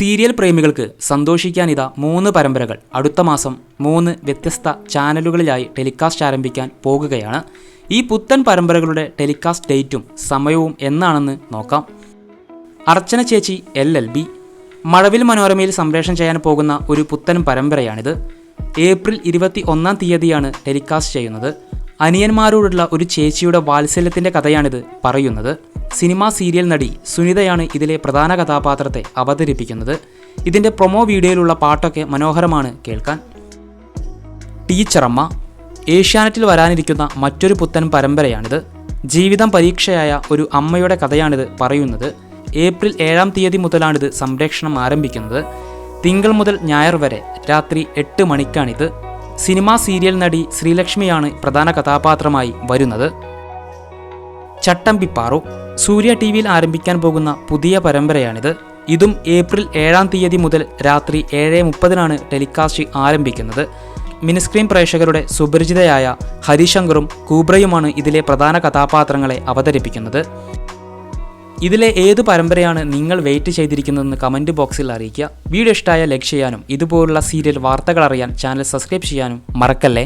Serial പ്രേമികൾക്ക് സന്തോഷിക്കാനിതാ മൂന്ന് പരമ്പരകൾ. അടുത്ത മാസം മൂന്ന് വ്യത്യസ്ത ചാനലുകളിലായി ടെലികാസ്റ്റ് ആരംഭിക്കാൻ പോകുകയാണ്. ഈ പുത്തൻ പരമ്പരകളുടെ ടെലികാസ്റ്റ് ഡേറ്റും സമയവും എന്നാണെന്ന് നോക്കാം. അർച്ചന ചേച്ചി എൽ എൽ ബി. മഴവിൽ മനോരമയിൽ സംപ്രേഷണം ചെയ്യാൻ പോകുന്ന ഒരു പുത്തൻ പരമ്പരയാണിത്. ഏപ്രിൽ ഇരുപത്തി ഒന്നാം തീയതിയാണ് ടെലികാസ്റ്റ് ചെയ്യുന്നത്. അനിയന്മാരോടുള്ള ഒരു ചേച്ചിയുടെ വാത്സല്യത്തിന്റെ കഥയാണിത് പറയുന്നത്. സിനിമാ സീരിയൽ നടി സുനിതയാണ് ഇതിലെ പ്രധാന കഥാപാത്രത്തെ അവതരിപ്പിക്കുന്നത്. ഇതിന്റെ പ്രൊമോ വീഡിയോയിലുള്ള പാട്ടൊക്കെ മനോഹരമാണ് കേൾക്കാൻ. ടീച്ചറമ്മ ഏഷ്യാനെറ്റിൽ വരാനിരിക്കുന്ന മറ്റൊരു പുത്തൻ പരമ്പരയാണിത്. ജീവിതം പരീക്ഷയായ ഒരു അമ്മയുടെ കഥയാണിത് പറയുന്നത്. ഏപ്രിൽ ഏഴാം തീയതി മുതലാണിത് സംപ്രേഷണം ആരംഭിക്കുന്നത്. തിങ്കൾ മുതൽ ഞായർ വരെ രാത്രി എട്ട് മണിക്കാണിത്. സിനിമാ സീരിയൽ നടി ശ്രീലക്ഷ്മിയാണ് പ്രധാന കഥാപാത്രമായി വരുന്നത്. ചട്ടമ്പിപ്പാറു സൂര്യ ടി വിയിൽ ആരംഭിക്കാൻ പോകുന്ന പുതിയ പരമ്പരയാണിത്. ഇതും ഏപ്രിൽ ഏഴാം തീയതി മുതൽ രാത്രി ഏഴ് മുപ്പതിനാണ് ടെലികാസ്റ്റ് ആരംഭിക്കുന്നത്. മിനിസ്ക്രീൻ പ്രേക്ഷകരുടെ സുപരിചിതയായ ഹരിശങ്കറും കൂബ്രയുമാണ് ഇതിലെ പ്രധാന കഥാപാത്രങ്ങളെ അവതരിപ്പിക്കുന്നത്. ഇതിലെ ഏത് പരമ്പരയാണ് നിങ്ങൾ വെയിറ്റ് ചെയ്തിരിക്കുന്നതെന്ന് കമന്റ് ബോക്സിൽ അറിയിക്കുക. വീഡിയോ ഇഷ്ടമായ ലൈക്ക് ചെയ്യാനും ഇതുപോലുള്ള സീരിയൽ വാർത്തകൾ അറിയാൻ ചാനൽ സബ്സ്ക്രൈബ് ചെയ്യാനും മറക്കല്ലേ?